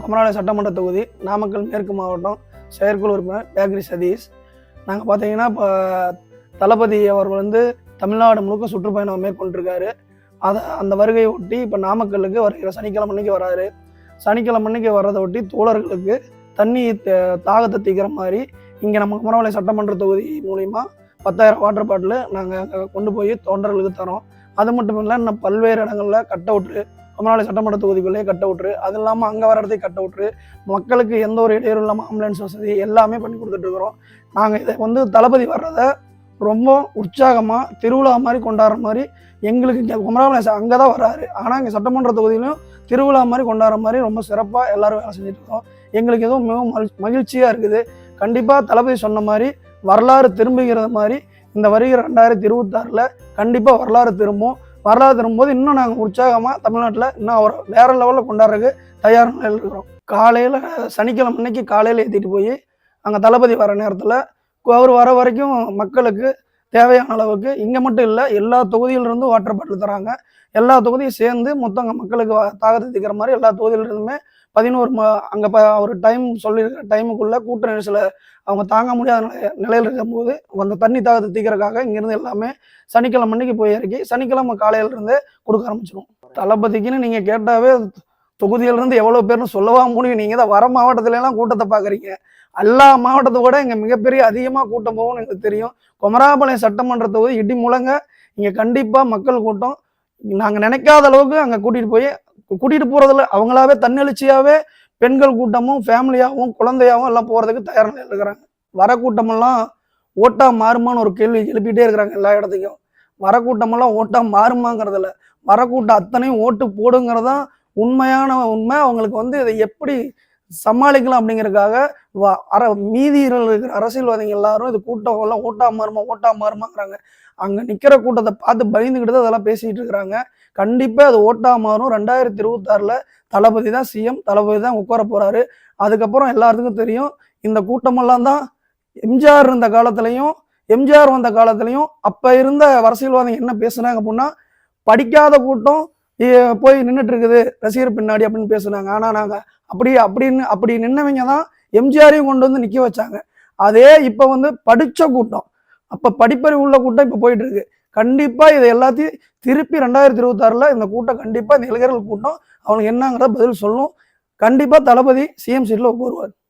குமராலயம் சட்டமன்ற தொகுதி நாமக்கல் மேற்கு மாவட்டம் செயற்குழு உறுப்பினர் பேக்கரி சதீஷ். நாங்கள் பார்த்தீங்கன்னா இப்போ தளபதி அவர்கள் வந்து தமிழ்நாடு முழுக்க சுற்றுப்பயணம் மேற்கொண்டிருக்காரு. அதை அந்த வருகையை ஒட்டி இப்போ நாமக்கல்லுக்கு வருகிற சனிக்கிழமை அன்னைக்கு வராரு. சனிக்கிழமை அன்னைக்கு வர்றதை ஒட்டி தோழர்களுக்கு தண்ணி த- தாகத்தை தீக்கிற மாதிரி இங்கே நம்ம குமரமலை சட்டமன்ற தொகுதி மூலிமா பத்தாயிரம் வாட்டர் பாட்டில் நாங்கள் கொண்டு போய் தொண்டர்களுக்கு தரோம். அது மட்டும் இல்லை இன்னும் பல்வேறு இடங்களில் கட் அவுட்டு குமரமலை சட்டமன்ற தொகுதிக்குள்ளேயே கட் அவுட்ரு அது இல்லாமல் அங்கே வர இடத்துக்கு கட் அவுட்ரு மக்களுக்கு எந்த ஒரு இடையூறும் இல்லாமல் ஆம்புலன்ஸ் வசதி எல்லாமே பண்ணி கொடுத்துட்ருக்குறோம் நாங்கள் இதை வந்து தளபதி வர்றதை ரொம்ப உற்சாகமாக திருவிழா மாதிரி கொண்டாடுற மாதிரி எங்களுக்கு இங்கே குமராமலை அங்கே தான் வர்றாரு. ஆனால் இங்கே சட்டமன்ற தொகுதியிலும் திருவிழா மாதிரி கொண்டாடுற மாதிரி ரொம்ப சிறப்பாக எல்லாரும் வேலை செஞ்சுட்டு இருக்கோம். எங்களுக்கு எதுவும் மிகவும் மகிழ் மகிழ்ச்சியாக இருக்குது. கண்டிப்பாக தளபதி சொன்ன மாதிரி வரலாறு திரும்புகிறது மாதிரி இந்த வருகிற ரெண்டாயிரத்தி இருபத்தாறில் கண்டிப்பாக வரலாறு திரும்பும். வரலாறு தரும்போது இன்னும் நாங்கள் உற்சாகமாக தமிழ்நாட்டில் இன்னும் அவர் வேற லெவலில் கொண்டாடுறதுக்கு தயார் நிலையில் இருக்கிறோம். காலையில் சனிக்கிழமை அன்னைக்கு காலையில் ஏற்றிட்டு போய் அங்கே தளபதி வர நேரத்தில் அவர் வர வரைக்கும் மக்களுக்கு தேவையான அளவுக்கு இங்கே மட்டும் இல்லை எல்லா தொகுதியிலிருந்தும் வாட்டர் பாட்டில் தராங்க. எல்லா தொகுதியும் சேர்ந்து மொத்தம் மக்களுக்கு தாகத்தை தீக்கிற மாதிரி எல்லா தொகுதியிலிருந்துமே பதினோரு ம அங்கே ப ஒரு டைம் சொல்லியிருக்கிற டைமுக்குள்ளே கூட்ட நெரிசலை அவங்க தாங்க முடியாத நிலையில் இருக்கும்போது அந்த தண்ணி தாகத்தை தீக்கிறதுக்காக இங்கேருந்து எல்லாமே சனிக்கிழமை அன்னைக்கு போய் இறக்கி சனிக்கிழமை காலையிலேருந்தே கொடுக்க ஆரம்பிச்சிடும் தளபதிக்குன்னு நீங்கள் கேட்டாவே தொகுதியிலிருந்து எவ்வளோ பேர்னு சொல்லவா முடியும். நீங்கள் தான் வர மாவட்டத்துலலாம் கூட்டத்தை பார்க்குறீங்க எல்லா மாவட்டத்தை விட இங்கே மிகப்பெரிய அதிகமாக கூட்டம் போகும்னு எனக்கு தெரியும். குமராபாளையம் சட்டமன்ற தொகுதி இடி முழங்க இங்கே கண்டிப்பாக மக்கள் கூட்டம். நாங்கள் நினைக்காத அளவுக்கு அங்கே கூட்டிகிட்டு போய் கூட்டிகிட்டு போகிறதில்ல அவங்களாவே தன்னெழுச்சியாகவே பெண்கள் கூட்டமும் ஃபேமிலியாகவும் குழந்தையாகவும் எல்லாம் போகிறதுக்கு தயார் நிலையில் இருக்கிறாங்க. வர கூட்டமெல்லாம் ஓட்டா மாறுமான்னு ஒரு கேள்வி எழுப்பிட்டே இருக்கிறாங்க எல்லா இடத்துக்கும். வர கூட்டமெல்லாம் ஓட்டா மாறுமாங்கிறதுல வர கூட்டம் அத்தனையும் ஓட்டு போடுங்கிறதான் உண்மையான உண்மை. அவங்களுக்கு வந்து இதை எப்படி சமாளிக்கலாம் அப்படிங்கிறதுக்காக வ- அர மீதியில் இருக்கிற அரசியல்வாதிகள் எல்லாரும் இது கூட்டம் எல்லாம் ஓட்டா மாறுமா ஓட்டா மாறுமாங்கிறாங்க. அங்கே நிற்கிற கூட்டத்தை பார்த்து பயந்துக்கிட்டு தான் அதெல்லாம் பேசிகிட்டு இருக்கிறாங்க. கண்டிப்பாக அது ஓட்டா மாறும். ரெண்டாயிரத்தி இருபத்தாறில் தளபதி தான் சிஎம் தளபதி தான் உட்கார போகிறாரு அதுக்கப்புறம் எல்லாத்துக்கும் தெரியும் இந்த கூட்டமெல்லாம் தான் எம்ஜிஆர் இருந்த காலத்துலையும் எம்ஜிஆர் வந்த காலத்துலையும் அப்போ இருந்த அரசியல்வாதிகள் என்ன பேசுனாங்க அப்படின்னா படிக்காத கூட்டம் போய் நின்றுட்டு இருக்குது ரசிகர் பின்னாடி அப்படின்னு பேசுனாங்க. ஆனால் நாங்கள் அப்படி அப்படின்னு அப்படி நின்னவங்க தான் எம்ஜிஆரையும் கொண்டு வந்து நிற்க வச்சாங்க. அதே இப்போ வந்து படித்த கூட்டம். அப்போ படிப்பறிவு உள்ள கூட்டம் இப்போ போயிட்டு இருக்கு கண்டிப்பாக இதை எல்லாத்தையும் திருப்பி ரெண்டாயிரத்தி இருபத்தாறில் இந்த கூட்டம் கண்டிப்பாக இந்த இளைஞர்கள் கூட்டம். அவங்களுக்கு என்னங்கிறத பதில் சொல்லணும் கண்டிப்பாக தளபதி சிஎம் சீட்டில் உட்காருவார்.